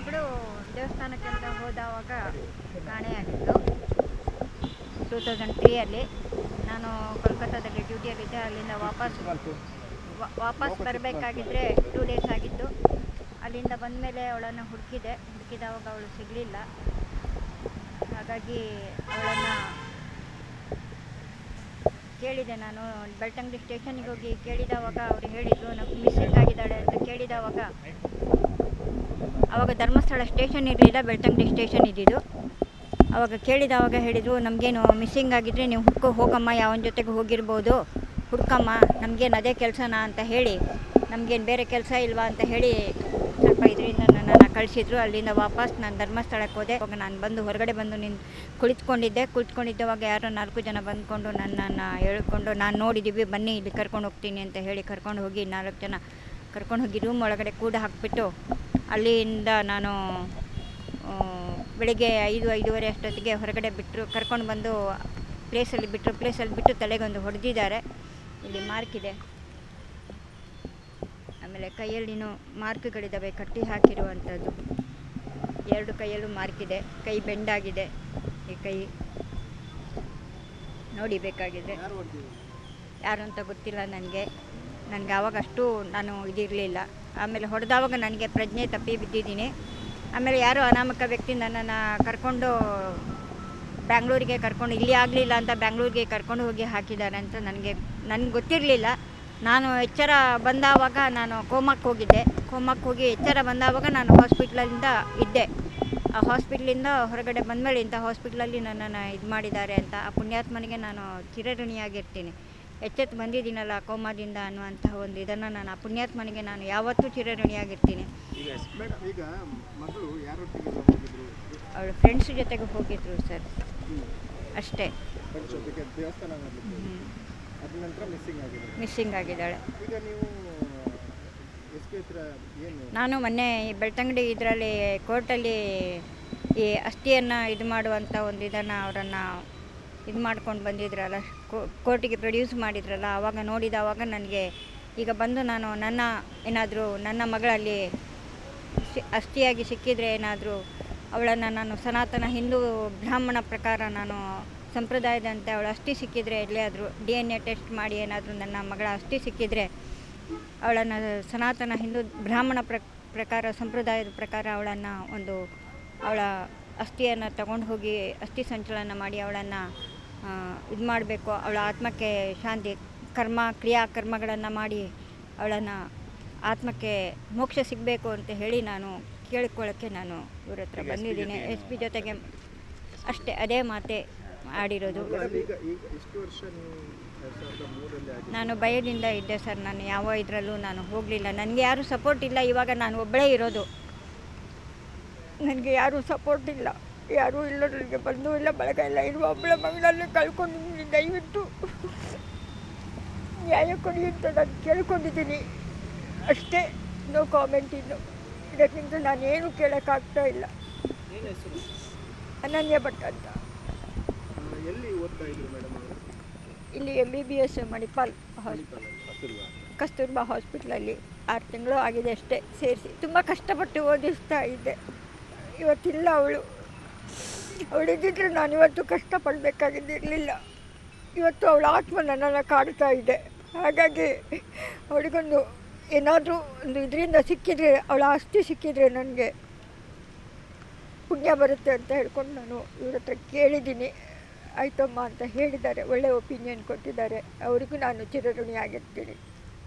ಮಗಳು ದೇವಸ್ಥಾನಕ್ಕೆ ಅಂತ ಹೋದವಾಗ ಕಾಣೆಯಾಗಿತ್ತು ಟೂ ತೌಸಂಡ್ ತ್ರೀಯಲ್ಲಿ ನಾನು ಕೋಲ್ಕತ್ತಾದಲ್ಲಿ ಡ್ಯೂಟಿಯಲ್ಲಿದ್ದೆ ಅಲ್ಲಿಂದ ವಾಪಸ್ ವಾಪಸ್ ಬರಬೇಕಾಗಿದ್ದರೆ ಟೂ ಡೇಸ್ ಆಗಿತ್ತು. ಅಲ್ಲಿಂದ ಬಂದ ಮೇಲೆ ಅವಳನ್ನು ಹುಡುಕಿದೆ. ಹುಡುಕಿದವಾಗ ಅವಳು ಸಿಗಲಿಲ್ಲ. ಹಾಗಾಗಿ ಅವಳನ್ನು ಕೇಳಿದೆ ನಾನು. ಬೆಳ್ತಂಗಡಿ ಸ್ಟೇಷನ್ಗೆ ಹೋಗಿ ಕೇಳಿದವಾಗ ಅವ್ರು ಹೇಳಿದರು ನಮ್ಗೆ ಮಿಸ್ಸಿಂಗ್ ಆಗಿದ್ದಾಳೆ ಅಂತ ಕೇಳಿದವಾಗ ಆವಾಗ ಧರ್ಮಸ್ಥಳ ಸ್ಟೇಷನ್ ಇರಲಿಲ್ಲ, ಬೆಳ್ತಂಗಡಿ ಸ್ಟೇಷನ್ ಇದ್ದಿದ್ದು. ಆವಾಗ ಕೇಳಿದವಾಗ ಹೇಳಿದರು, ನಮಗೇನು ಮಿಸ್ಸಿಂಗ್ ಆಗಿದ್ದರೆ ನೀವು ಹುಡ್ಕೋ ಹೋಗಮ್ಮ, ಯಾವನ ಜೊತೆಗೆ ಹೋಗಿರ್ಬೋದು. ಹುಡ್ಕಮ್ಮ, ನಮಗೇನು ಅದೇ ಕೆಲಸನಾ ಅಂತ ಹೇಳಿ. ನಮಗೇನು ಬೇರೆ ಕೆಲಸ ಇಲ್ವಾ ಅಂತ ಹೇಳಿ ಸ್ವಲ್ಪ ಇದರಿಂದ ನನ್ನನ್ನು ಕಳಿಸಿದ್ರು. ಅಲ್ಲಿಂದ ವಾಪಸ್ ನಾನು ಧರ್ಮಸ್ಥಳಕ್ಕೆ ಹೋದೆ. ಅವಾಗ ನಾನು ಬಂದು ಹೊರಗಡೆ ಬಂದು ನಿನ್ನ ಕುಳಿತುಕೊಂಡಿದ್ದೆ. ಕುಳಿತುಕೊಂಡಿದ್ದವಾಗ ಯಾರೋ ನಾಲ್ಕು ಜನ ಬಂದ್ಕೊಂಡು ನನ್ನನ್ನು ಹೇಳ್ಕೊಂಡು, ನಾನು ನೋಡಿದ್ದೀವಿ ಬನ್ನಿ ಇಲ್ಲಿ ಕರ್ಕೊಂಡು ಹೋಗ್ತೀನಿ ಅಂತ ಹೇಳಿ ಕರ್ಕೊಂಡು ಹೋಗಿ ನಾಲ್ಕು ಜನ ಕರ್ಕೊಂಡು ಹೋಗಿ ರೂಮ್ ಒಳಗಡೆ ಕೂಡ ಹಾಕಿಬಿಟ್ಟು ಅಲ್ಲಿಂದ ನಾನು ಬೆಳಿಗ್ಗೆ ಐದು ಐದೂವರೆ ಅಷ್ಟೊತ್ತಿಗೆ ಹೊರಗಡೆ ಬಿಟ್ಟರು ಕರ್ಕೊಂಡು ಬಂದು ಪ್ಲೇಸಲ್ಲಿ ಬಿಟ್ಟರು ಪ್ಲೇಸಲ್ಲಿ ಬಿಟ್ಟು ತಲೆಗೊಂದು ಹೊಡೆದಿದ್ದಾರೆ. ಇಲ್ಲಿ ಮಾರ್ಕ್ ಇದೆ. ಆಮೇಲೆ ಕೈಯಲ್ಲಿನೂ ಮಾರ್ಕ್ಗಳಿದ್ದಾವೆ ಕಟ್ಟಿ ಹಾಕಿರುವಂಥದ್ದು. ಎರಡು ಕೈಯಲ್ಲೂ ಮಾರ್ಕ್ ಇದೆ. ಕೈ ಬೆಂಡಾಗಿದೆ. ಈ ಕೈ ನೋಡಿ ಬೇಕಾಗಿದೆ. ಯಾರು ಅಂತ ಗೊತ್ತಿಲ್ಲ ನನಗೆ. ನನಗೆ ಆವಾಗ ಅಷ್ಟು ನಾನು ಇದಿರಲಿಲ್ಲ. ಆಮೇಲೆ ಹೊಡೆದಾವಾಗ ನನಗೆ ಪ್ರಜ್ಞೆ ತಪ್ಪಿ ಬಿದ್ದಿದ್ದೀನಿ. ಆಮೇಲೆ ಯಾರೋ ಅನಾಮಕ ವ್ಯಕ್ತಿ ನನ್ನನ್ನು ಕರ್ಕೊಂಡು ಬ್ಯಾಂಗ್ಳೂರಿಗೆ ಕರ್ಕೊಂಡು ಇಲ್ಲಿ ಆಗಲಿಲ್ಲ ಅಂತ ಬ್ಯಾಂಗ್ಳೂರಿಗೆ ಕರ್ಕೊಂಡು ಹೋಗಿ ಹಾಕಿದ್ದಾರೆ ಅಂತ ನನಗೆ ನನಗೆ ಗೊತ್ತಿರಲಿಲ್ಲ. ನಾನು ಎಚ್ಚರ ಬಂದಾವಾಗ ನಾನು ಕೋಮಕ್ಕೆ ಹೋಗಿದ್ದೆ. ಕೋಮಕ್ಕೆ ಹೋಗಿ ಎಚ್ಚರ ಬಂದಾವಾಗ ನಾನು ಹಾಸ್ಪಿಟ್ಲಿಂದ ಇದ್ದೆ. ಆ ಹಾಸ್ಪಿಟ್ಲಿಂದ ಹೊರಗಡೆ ಬಂದಮೇಲೆ ಇಂಥ ಹಾಸ್ಪಿಟ್ಲಲ್ಲಿ ನನ್ನನ್ನು ಇದು ಮಾಡಿದ್ದಾರೆ ಅಂತ ಆ ಪುಣ್ಯಾತ್ಮನಿಗೆ ನಾನು ಚಿರಋಣಿಯಾಗಿರ್ತೀನಿ ಎಚ್ಚೆತ್ತು ಬಂದಿದ್ದೀನಲ್ಲ ಕೋಮಾದಿಂದ ಅನ್ನುವಂತಹ ಒಂದು ಇದನ್ನು ನಾನು ಆ ಪುಣ್ಯಾತ್ಮನಿಗೆ ನಾನು ಯಾವತ್ತೂ ಚಿರಋಣಿಯಾಗಿರ್ತೀನಿ. ಅವಳು ಫ್ರೆಂಡ್ಸ್ ಜೊತೆಗೆ ಹೋಗಿದ್ರು ಸರ್. ಅಷ್ಟೇ. ಮಿಸ್ಸಿಂಗ್ ಆಗಿದೆ ಮಿಸ್ಸಿಂಗ್ ಆಗಿದ್ದಾಳೆ. ಈಗ ನೀವು ಎಸ್ ಪಿ ಏನು? ನಾನು ಮೊನ್ನೆ ಈ ಬೆಳ್ತಂಗಡಿ ಇದರಲ್ಲಿ ಕೋರ್ಟಲ್ಲಿ ಈ ಅಸ್ಥಿಯನ್ನು ಇದು ಮಾಡುವಂಥ ಒಂದು ಇದನ್ನು ಅವರನ್ನು ಇದು ಮಾಡ್ಕೊಂಡು ಬಂದಿದ್ರಲ್ಲ ಕೋರ್ಟಿಗೆ ಪ್ರೊಡ್ಯೂಸ್ ಮಾಡಿದ್ರಲ್ಲ ಆವಾಗ ನೋಡಿದವಾಗ ನನಗೆ ಈಗ ಬಂದು ನಾನು ನನ್ನ ಏನಾದರೂ ನನ್ನ ಮಗಳಲ್ಲಿ ಅಸ್ಥಿಯಾಗಿ ಸಿಕ್ಕಿದರೆ ಏನಾದರೂ ಅವಳನ್ನು ನಾನು ಸನಾತನ ಹಿಂದೂ ಬ್ರಾಹ್ಮಣ ಪ್ರಕಾರ ನಾನು ಸಂಪ್ರದಾಯದಂತೆ ಅವಳ ಅಸ್ಥಿ ಸಿಕ್ಕಿದರೆ ಆದರೂ ಡಿ ಎನ್ ಎ ಟೆಸ್ಟ್ ಮಾಡಿ ಏನಾದರೂ ನನ್ನ ಮಗಳ ಅಸ್ಥಿ ಸಿಕ್ಕಿದರೆ, ಅವಳನ್ನು ಸನಾತನ ಹಿಂದೂ ಬ್ರಾಹ್ಮಣ ಪ್ರ, ಪ್ರಕಾರ, ಸಂಪ್ರದಾಯದ ಪ್ರಕಾರ ಅವಳನ್ನು ಒಂದು ಅವಳ ಅಸ್ಥಿಯನ್ನು ತಗೊಂಡು ಹೋಗಿ ಅಸ್ಥಿ ಸಂಚಲನ ಮಾಡಿ ಅವಳನ್ನು ಇದು ಮಾಡಬೇಕು. ಅವಳ ಆತ್ಮಕ್ಕೆ ಶಾಂತಿ ಕರ್ಮ ಕ್ರಿಯಾ ಕರ್ಮಗಳನ್ನು ಮಾಡಿ ಅವಳನ್ನು ಆತ್ಮಕ್ಕೆ ಮೋಕ್ಷ ಸಿಗಬೇಕು ಅಂತ ಹೇಳಿ ನಾನು ಕೇಳಿಕೊಳ್ಳೋಕ್ಕೆ ನಾನು ಇವ್ರ ಹತ್ರ ಬಂದಿದ್ದೀನಿ. ಎಸ್ ಪಿ ಜೊತೆಗೆ ಅಷ್ಟೇ ಅದೇ ಮಾತೆ ಆಡಿರೋದು. ನಾನು ಭಯದಿಂದ ಇದ್ದೆ ಸರ್. ನಾನು ಯಾವ ಇದರಲ್ಲೂ ನಾನು ಹೋಗಲಿಲ್ಲ. ನನಗೆ ಯಾರೂ ಸಪೋರ್ಟ್ ಇಲ್ಲ. ಇವಾಗ ನಾನು ಒಬ್ಬಳೇ ಇರೋದು. ನನಗೆ ಯಾರೂ ಸಪೋರ್ಟ್ ಇಲ್ಲ. ಯಾರೂ ಇಲ್ಲ ನನಗೆ ಬಂದು ಇಲ್ಲ ಬಳಗ ಇಲ್ಲ ಇರುವ ಒಬ್ಬಳ ಮಗಳನ್ನು ಕಳ್ಕೊಂಡಿದ್ದೀನಿ ದಯವಿಟ್ಟು ನ್ಯಾಯ ಕೊಡಿ ಅಂತ ನಾನು ಕೇಳ್ಕೊಂಡಿದ್ದೀನಿ. ಅಷ್ಟೇ ನೋ ಕಾಮೆಂಟ್ ಇನ್ನು. ಇದಕ್ಕಿಂತ ನಾನೇನು ಕೇಳೋಕ್ಕಾಗ್ತಾ ಇಲ್ಲ. ಅನನ್ಯ ಭಟ್ ಅಂತ. ಇಲ್ಲಿ M B B S Manipal hospital Kasturba. ಹಾಸ್ಪಿಟ್ಲಲ್ಲಿ ಆರು ತಿಂಗಳು ಆಗಿದೆ ಅಷ್ಟೇ ಸೇರಿಸಿ. ತುಂಬ ಕಷ್ಟಪಟ್ಟು ಓದಿಸ್ತಾ ಇದ್ದೆ. ಇವತ್ತಿಲ್ಲ ಅವಳು. ಅವಳಿದ್ದಿದ್ರೆ ನಾನು ಇವತ್ತು ಕಷ್ಟಪಡಬೇಕಾಗಿದ್ದಿರಲಿಲ್ಲ. ಇವತ್ತು ಅವಳ ಆತ್ಮ ನನ್ನನ್ನು ಕಾಡ್ತಾ ಇದೆ. ಹಾಗಾಗಿ ಅವಳಿಗೊಂದು ಏನಾದರೂ ಒಂದು ಇದರಿಂದ ಸಿಕ್ಕಿದರೆ, ಅವಳ ಆಸ್ತಿ ಸಿಕ್ಕಿದರೆ ನನಗೆ ಪುಣ್ಯ ಬರುತ್ತೆ ಅಂತ ಹೇಳ್ಕೊಂಡು ನಾನು ಇವ್ರ ಹತ್ರ ಕೇಳಿದ್ದೀನಿ. ಆಯ್ತಮ್ಮ ಅಂತ ಹೇಳಿದ್ದಾರೆ. ಒಳ್ಳೆಯ ಒಪಿನಿಯನ್ ಕೊಟ್ಟಿದ್ದಾರೆ. ಅವರಿಗೂ ನಾನು ಚಿರಋಣಿಯಾಗಿರ್ತೀನಿ.